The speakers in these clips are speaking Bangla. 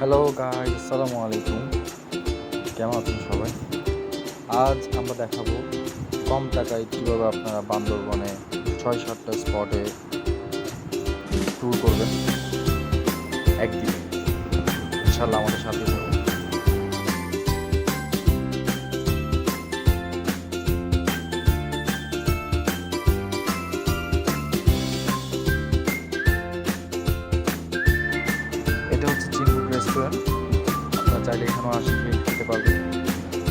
হ্যালো গাইজ আসসালামু আলাইকুম কেমন আছেন সবাই? আজ আমরা দেখাবো কম টাকায় কীভাবে আপনারা বান্দরবনে ছয়, সাতটা স্পটে ট্যুর করবেন একদিন। ইনশাল্লাহ আমাদের সাথে চাইলে এখানেও আসে খেয়ে খেতে পারবেন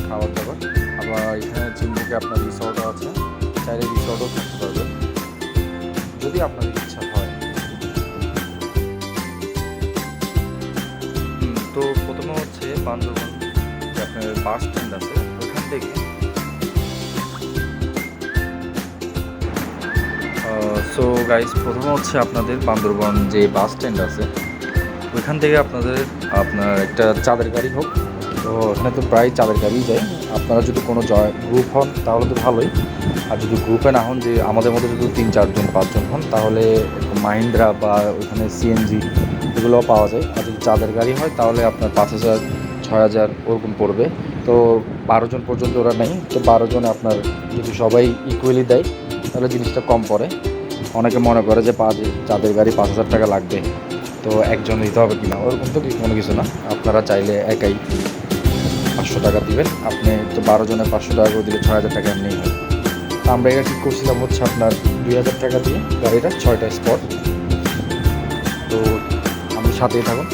খাবার দাবার। আবার এখানে চিনবুকে আপনার রিসর্টও আছে। চাইলে রিসর্টও থাকতে পারবেন যদি আপনাদের ইচ্ছা হয়। তো প্রথমে হচ্ছে বান্দরবন, যে আপনার বাস স্ট্যান্ড আছে, ওখান থেকে সো গাইস প্রথমে হচ্ছে আপনাদের বান্দরবন যে বাস স্ট্যান্ড আছে ওইখান থেকে আপনাদের, আপনার একটা চাঁদের গাড়ি হোক। তো এখানে তো প্রায় চাঁদের গাড়ি যায়। আপনারা যদি কোনো জয় গ্রুপ হন, তাহলে তো ভালোই। আর যদি গ্রুপে না হন, যে আমাদের মধ্যে যদি তিন, চারজন, পাঁচজন হন, তাহলে মাহিন্দ্রা বা ওইখানে সিএনজি এগুলোও পাওয়া যায়। আর যদি চাঁদের গাড়ি হয়, তাহলে আপনার পাঁচ হাজার, ছয় হাজার ওরকম পড়বে। তো বারো জন পর্যন্ত ওরা নেই তো বারো জনে আপনার যদি সবাই ইকুয়ালি দেয়, তাহলে জিনিসটা কম পড়ে। অনেকে মনে করে যে পাঁচ চাঁদের গাড়ি পাঁচ হাজার টাকা লাগবে। তো একজন দিতে হবে কিনা, ওরকম তো কোনো কিছু না। আপনারা চাইলে একাই পাঁচশো টাকা দিবেন। আপনি তো বারো জনে পাঁচশো টাকা করে দিলে ছয় হাজার টাকা এমনি হয়। আমরা এটা ঠিক করছিলাম হচ্ছে আপনার দুই হাজার টাকা দিয়ে, গাড়িটা ছয়টা স্পট তো আমি সাথেই থাকুন।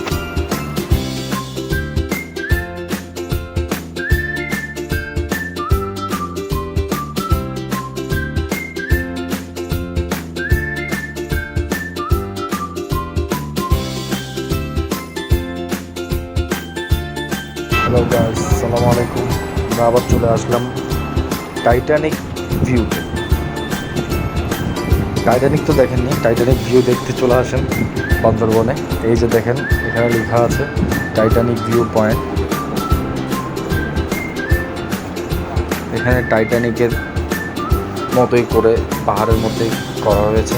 হ্যালো গাইস সালামু আলাইকুম আমরা আবার চলে আসলাম টাইটানিক ভিউতে টাইটানিক তো দেখেননি টাইটানিক ভিউ দেখতে চলে আসেন বান্দরবনে এই যে দেখেন এখানে লেখা আছে টাইটানিক ভিউ পয়েন্ট এখানে টাইটানিকের মতোই করে পাহাড়ের মধ্যেই করা হয়েছে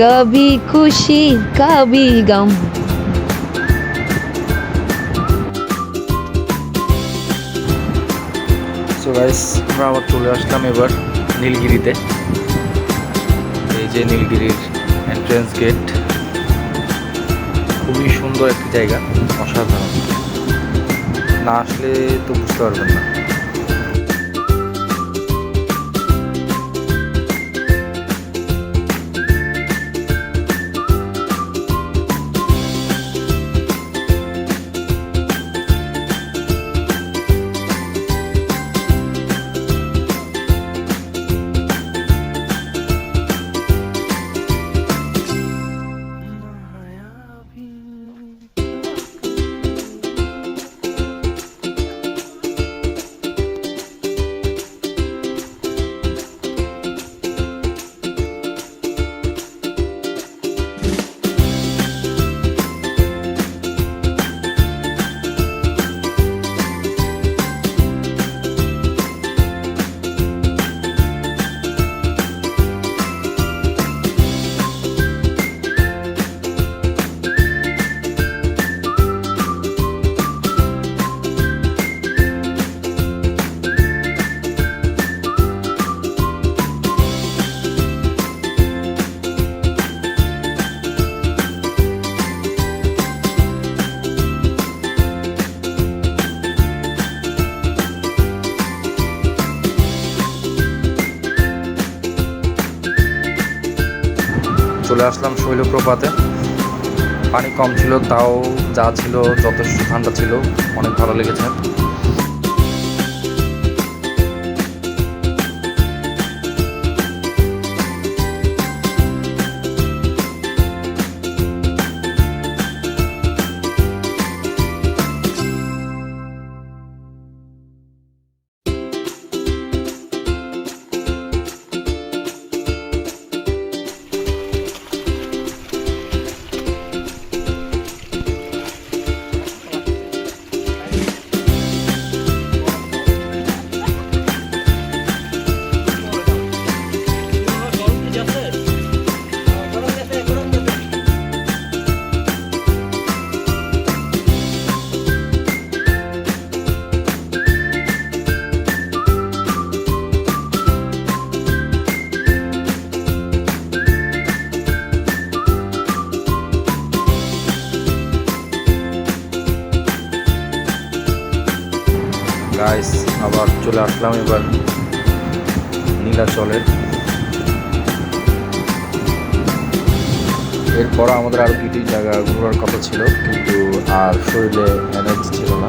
কবি খুশি কবি গম সো গাইস আমরা আবার চলে আসলাম এবার নীলগিরিতে। এই যে নীলগিরির এন্ট্রেন্স গেট খুবই সুন্দর একটা জায়গা, অসাধারণ। না আসলে তো বুঝতে পারবেন না। চলে আসলাম শৈলপ্রপাতে। পানি কম ছিল, তাও যা ছিল যথেষ্ট ঠান্ডা ছিল, অনেক ভালো লেগেছে। গাইস আবার চলে আসলাম এবার নীলাচলের। এরপর আমাদের আরও দুটি জায়গা ঘোরার কথা ছিল কিন্তু আর শরীরে এনার্জি ছিল না।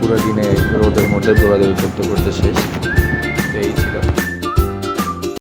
পুরো দিনে রোদের মধ্যে দৌড়াদৌড়ি করতে করতে শেষ। এই ছিল।